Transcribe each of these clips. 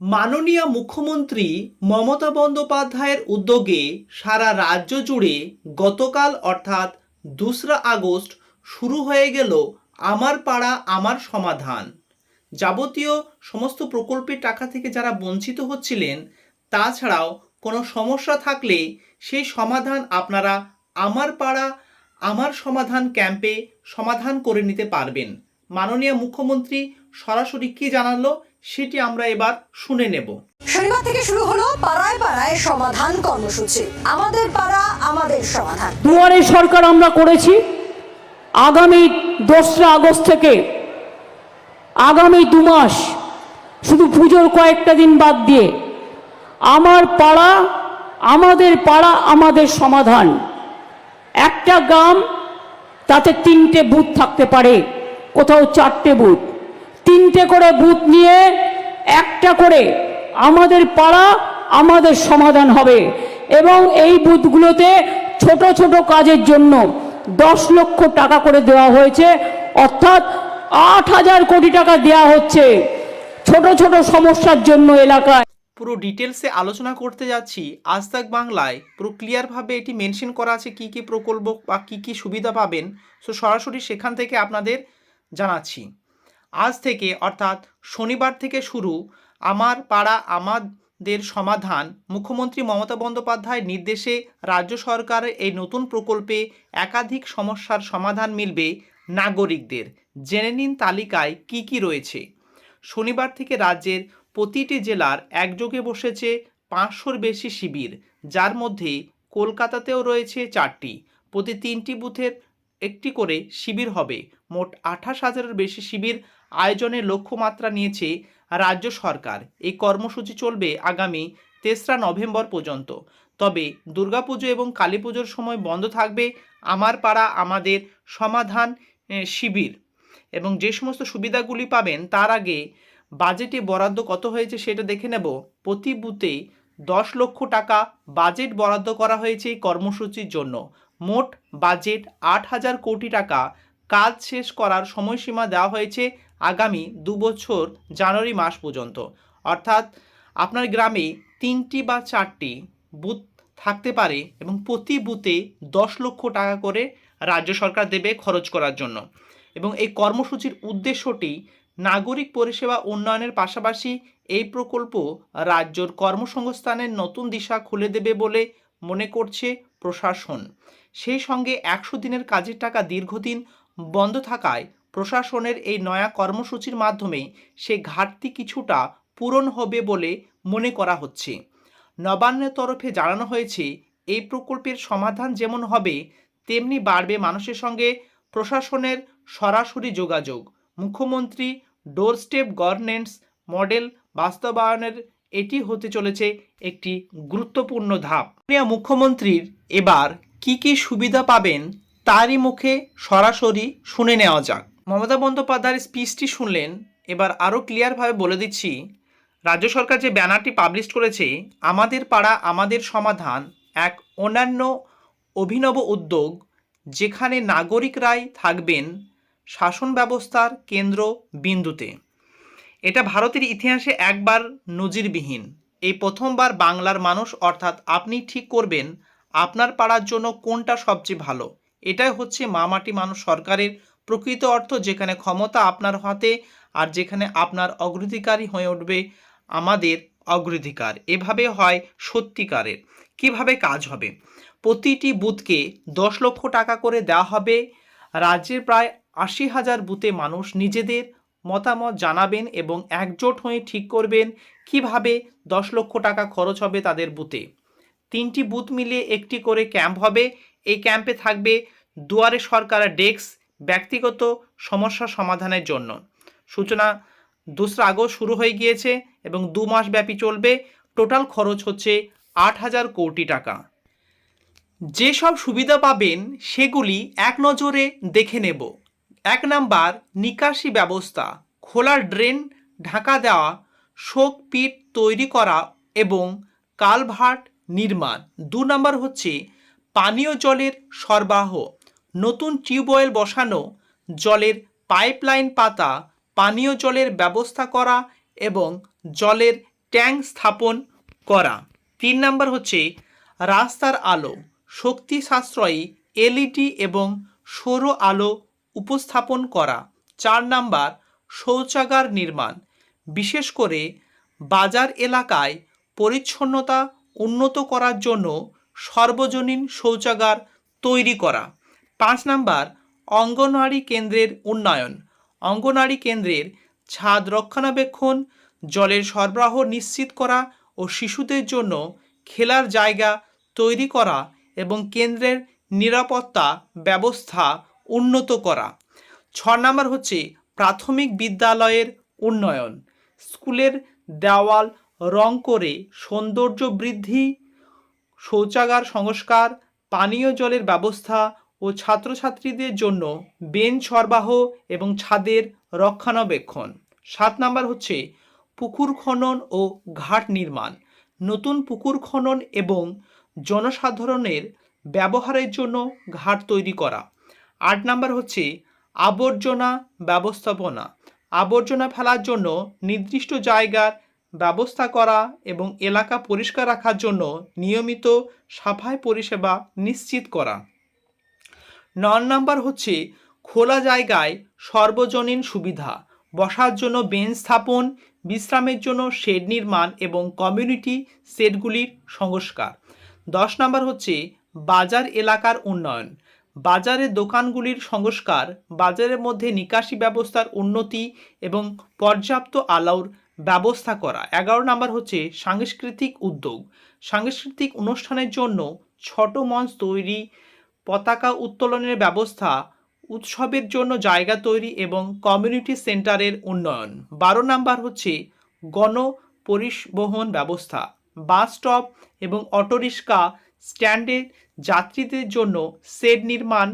মাননীয় মুখ্যমন্ত্রী মমতা বন্দ্যোপাধ্যায়ের উদ্যোগে সারা রাজ্য জুড়ে গতকাল অর্থাৎ দোসরা আগস্ট শুরু হয়ে গেল আমার পাড়া, আমার সমাধান। যাবতীয় সমস্ত প্রকল্পের টাকা থেকে যারা বঞ্চিত হচ্ছিলেন তাছাড়াও কোনো সমস্যা থাকলে সেই সমাধান আপনারা আমার পাড়া, আমার সমাধান ক্যাম্পে সমাধান করে নিতে পারবেন। মাননীয় মুখ্যমন্ত্রী সরাসরি কি জানালো? সেটি আমরা এবার শুনে নেব। শনিবার থেকে শুরু হলো পাড়ায় পাড়ায় সমাধান কর্মসূচি। আমাদের পাড়া আমাদের সমাধান। দুয়ারে সরকার আমরা করেছি। আগামী দোসরা আগস্ট থেকে আগামী দু মাস শুধু পুজোর কয়েকটা দিন বাদ দিয়ে আমার পাড়া আমাদের পাড়া আমাদের সমাধান। একটা গ্রাম তাতে তিনটে বুথ থাকতে পারে কোথাও চারটে বুথ। তিনটে করে বুথ নিয়ে একটা করে আমাদের পাড়া আমাদের সমাধান হবে। এবং এই বুথগুলোতে ছোট ছোট কাজের জন্য দশ লক্ষ টাকা করে দেওয়া হয়েছে। অর্থাৎ আট হাজার কোটি টাকা দেওয়া হচ্ছে ছোট ছোট সমস্যার জন্য এলাকায়। পুরো ডিটেলসে আলোচনা করতে যাচ্ছি আজ তাক বাংলায়। পুরো ক্লিয়ারভাবে এটি মেনশন করা আছে কী কী প্রকল্প বা কী কী সুবিধা পাবেন। সো সরাসরি সেখান থেকে আপনাদের জানাচ্ছি। আজ থেকে, অর্থাৎ শনিবার থেকে শুরু আমার পাড়া আমাদের সমাধান, মুখ্যমন্ত্রী মমতা বন্দ্যোপাধ্যায়ের নির্দেশে রাজ্য সরকারের এই নতুন প্রকল্পে একাধিক সমস্যার সমাধান মিলবে নাগরিকদের। জেনে নিন তালিকায় কি কি রয়েছে। শনিবার থেকে রাজ্যের প্রতিটি জেলার একযোগে বসেছে পাঁচশোর বেশি শিবির, যার মধ্যে কলকাতাতেও রয়েছে চারটি। প্রতি তিনটি বুথের একটি করে শিবির হবে। মোট আঠাশ হাজারের বেশি শিবির আয়োজনের লক্ষ্যমাত্রা নিয়েছে রাজ্য সরকার। এই কর্মসূচি চলবে আগামী তেসরা নভেম্বর পর্যন্ত। তবে দুর্গাপুজো এবং কালী পুজোর সময় বন্ধ থাকবে আমার পাড়া, আমাদের সমাধান শিবির। এবং যে সমস্ত সুবিধাগুলি পাবেন তার আগে বাজেটে বরাদ্দ কত হয়েছে সেটা দেখে নেব। প্রতি বুথে দশ লক্ষ টাকা বাজেট বরাদ্দ করা হয়েছে এই কর্মসূচির জন্য। মোট বাজেট আট হাজার কোটি টাকা। কাজ শেষ করার সময়সীমা দেওয়া হয়েছে আগামী দু বছর জানুয়ারি মাস পর্যন্ত। অর্থাৎ আপনার গ্রামে তিনটি বা চারটি বুথ থাকতে পারে এবং প্রতি বুথে দশ লক্ষ টাকা করে রাজ্য সরকার দেবে খরচ করার জন্য। এবং এই কর্মসূচির উদ্দেশ্যটি নাগরিক পরিষেবা উন্নয়নের পাশাপাশি এই প্রকল্প রাজ্যর কর্মসংস্থানের নতুন দিশা খুলে দেবে বলে মনে করছে প্রশাসন। সেই সঙ্গে একশো দিনের কাজের টাকা দীর্ঘদিন বন্ধ থাকায় প্রশাসনের এই নয়া কর্মসূচির মাধ্যমে সে ঘাটতি কিছুটা পূরণ হবে বলে মনে করা হচ্ছে। নবান্নের তরফে জানানো হয়েছে, এই প্রকল্পের সমাধান যেমন হবে, তেমনি বাড়বে মানুষের সঙ্গে প্রশাসনের সরাসরি যোগাযোগ। মুখ্যমন্ত্রী ডোরস্টেপ গভর্নেন্স মডেল বাস্তবায়নের এটি হতে চলেছে একটি গুরুত্বপূর্ণ ধাপ। মুখ্যমন্ত্রীর এবার কি কি সুবিধা পাবেন তারই মুখে সরাসরি শুনে নেওয়া যাক। মমতা বন্দ্যোপাধ্যায়ের স্পিচটি শুনলেন। এবার আরও ক্লিয়ারভাবে বলে দিচ্ছি, রাজ্য সরকার যে ব্যানারটি পাবলিশ করেছে, আমাদের পাড়া, আমাদের সমাধান এক অন্যান্য অভিনব উদ্যোগ যেখানে নাগরিকরাই থাকবেন শাসন ব্যবস্থার কেন্দ্র বিন্দুতে। এটা ভারতের ইতিহাসে একবার নজিরবিহীন। এই প্রথমবার বাংলার মানুষ, অর্থাৎ আপনি ঠিক করবেন আপনার পাড়ার জন্য কোনটা সবচেয়ে ভালো? এটাই হচ্ছে মামাটি মানুষ সরকারের প্রকৃত অর্থ, যেখানে ক্ষমতা আপনার হাতে আর যেখানে আপনার অগ্রাধিকারই হয়ে উঠবে আমাদের অগ্রাধিকার। এভাবে হয় সত্যিকারের। কীভাবে কাজ হবে? প্রতিটি বুথকে দশ লক্ষ টাকা করে দেওয়া হবে। রাজ্যের প্রায় আশি হাজার বুথে মানুষ নিজেদের মতামত জানাবেন এবং একজোট হয়ে ঠিক করবেন। কীভাবে দশ লক্ষ টাকা খরচ হবে তাদের বুথে? তিনটি বুথ মিলিয়ে একটি করে ক্যাম্প হবে। এই ক্যাম্পে থাকবে দুয়ারে সরকার ডেস্ক ব্যক্তিগত সমস্যা সমাধানের জন্য। সূচনা দোসরা আগস্ট শুরু হয়ে গিয়েছে এবং দু মাস ব্যাপী চলবে। টোটাল খরচ হচ্ছে আট হাজার কোটি টাকা। যেসব সুবিধা পাবেন সেগুলি এক নজরে দেখে নেব। এক নাম্বার, নিকাশি ব্যবস্থা। খোলা ড্রেন, ঢাকা দেওয়া, শোক পিট তৈরি করা এবং কালভার্ট নির্মাণ। দু নম্বর হচ্ছে পানীয় জলের সরবরাহ। নতুন টিউবওয়েল বসানো, জলের পাইপলাইন পাতা, পানীয় জলের ব্যবস্থা করা এবং জলের ট্যাঙ্ক স্থাপন করা। তিন নম্বর হচ্ছে রাস্তার আলো, শক্তি সাশ্রয়ী এলইডি এবং সৌর আলো উপস্থাপন করা। চার নাম্বার শৌচাগার নির্মাণ, বিশেষ করে বাজার এলাকায় পরিচ্ছন্নতা উন্নত করার জন্য সর্বজনীন শৌচাগার তৈরি করা। পাঁচ নাম্বার, অঙ্গনওয়াড়ি কেন্দ্রের উন্নয়ন। অঙ্গনওয়াড়ি কেন্দ্রের ছাদ রক্ষণাবেক্ষণ, জলের সরবরাহ নিশ্চিত করা ও শিশুদের জন্য খেলার জায়গা তৈরি করা এবং কেন্দ্রের নিরাপত্তা ব্যবস্থা উন্নত করা। ছ নম্বর হচ্ছে প্রাথমিক বিদ্যালয়ের উন্নয়ন। স্কুলের দেওয়াল রং করে সৌন্দর্য বৃদ্ধি, শৌচাগার সংস্কার, পানীয় জলের ব্যবস্থা ও ছাত্রছাত্রীদের জন্য বেঞ্চ সরবরাহ এবং ছাদের রক্ষণাবেক্ষণ। সাত নাম্বার হচ্ছে পুকুর খনন ও ঘাট নির্মাণ। নতুন পুকুর খনন এবং জনসাধারণের ব্যবহারের জন্য ঘাট তৈরি করা। আট নাম্বার হচ্ছে আবর্জনা ব্যবস্থাপনা। আবর্জনা ফেলার জন্য নির্দিষ্ট জায়গার ব্যবস্থা করা এবং এলাকা পরিষ্কার রাখার জন্য নিয়মিত সাফাই পরিষেবা নিশ্চিত করা। নন নাম্বার হচ্ছে খোলা জায়গায় সর্বজনীন সুবিধা। বসার জন্য বেঞ্চ স্থাপন, বিশ্রামের জন্য শেড নির্মাণ এবং কমিউনিটি সেটগুলির সংস্কার। দশ নাম্বার হচ্ছে বাজার এলাকার উন্নয়ন। বাজারের দোকানগুলির সংস্কার, বাজারের মধ্যে নিকাশি ব্যবস্থার উন্নতি এবং পর্যাপ্ত আলাউর ব্যবস্থা করা। এগারো নাম্বার হচ্ছে সাংস্কৃতিক উদ্যোগ। সাংস্কৃতিক অনুষ্ঠানের জন্য ছোট মঞ্চ তৈরি, পতাকা উত্তোলনের ব্যবস্থা, উৎসবের জন্য জায়গা তৈরি এবং কমিউনিটি সেন্টারের উন্নয়ন। বারো নাম্বার হচ্ছে গণ পরিবহন ব্যবস্থা। বাস স্টপ এবং অটোরিক্সা স্ট্যান্ডে যাত্রীদের জন্য শেড নির্মাণ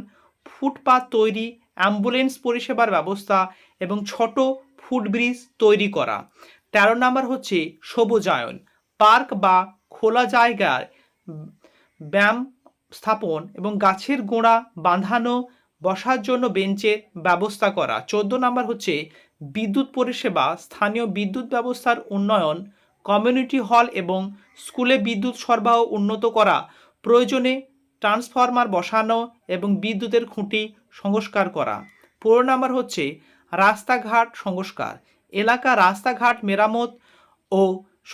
ফুটপাথ তৈরি, অ্যাম্বুলেন্স পরিষেবার ব্যবস্থা এবং ছোট ফুটব্রিজ তৈরি করা। তেরো নাম্বার হচ্ছে সবুজায়ন। পার্ক বা খোলা জায়গায় ব্যায়াম স্থাপন এবং গাছের গোড়া বাঁধানো, বসার জন্য বেঞ্চের ব্যবস্থা করা। চোদ্দ নাম্বার হচ্ছে বিদ্যুৎ পরিষেবা। স্থানীয় বিদ্যুৎ ব্যবস্থার উন্নয়ন, কমিউনিটি হল এবং স্কুলে বিদ্যুৎ সরবরাহ উন্নত করা, প্রয়োজনে ট্রান্সফরমার বসানো এবং বিদ্যুতের খুঁটি সংস্কার করা। পনেরো নাম্বার হচ্ছে রাস্তাঘাট সংস্কার। এলাকা, রাস্তাঘাট, মেরামত ও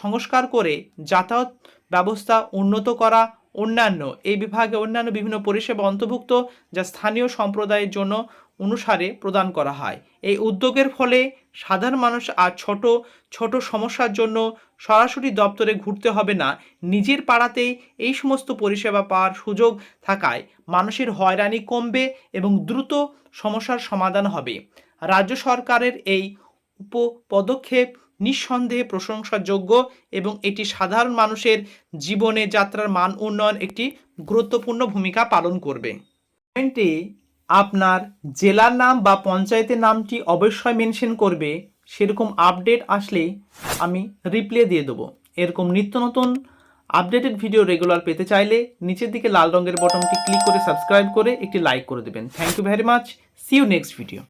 সংস্কার করে যাতায়াত ব্যবস্থা উন্নত করা অন্যান্য। এই বিভাগে অন্যান্য বিভিন্ন পরিষেবা অন্তর্ভুক্ত যা স্থানীয় সম্প্রদায়ের জন্য অনুসারে প্রদান করা হয়। এই উদ্যোগের ফলে সাধারণ মানুষ আর ছোট ছোট সমস্যার জন্য সরাসরি দপ্তরে ঘুরতে হবে না। নিজের পাড়াতেই এই সমস্ত পরিষেবা পাওয়ার সুযোগ থাকায় মানুষের হয়রানি কমবে এবং দ্রুত সমস্যার সমাধান হবে। রাজ্য সরকারের এই পদক্ষেপ নিঃসন্দেহে প্রশংসাযোগ্য এবং এটি সাধারণ মানুষের জীবনে যাত্রার মান উন্নয়ন একটি গুরুত্বপূর্ণ ভূমিকা পালন করবে। কমেন্টে আপনার জেলার নাম বা পঞ্চায়েতের নামটি অবশ্যই মেনশন করবে। সেরকম আপডেট আসলে আমি রিপ্লে দিয়ে দেবো। এরকম নিত্য নতুন আপডেটেড ভিডিও রেগুলার পেতে চাইলে নিচের দিকে লাল রঙের বটনটি ক্লিক করে সাবস্ক্রাইব করে একটি লাইক করে দেবেন। Thank you very much see you next video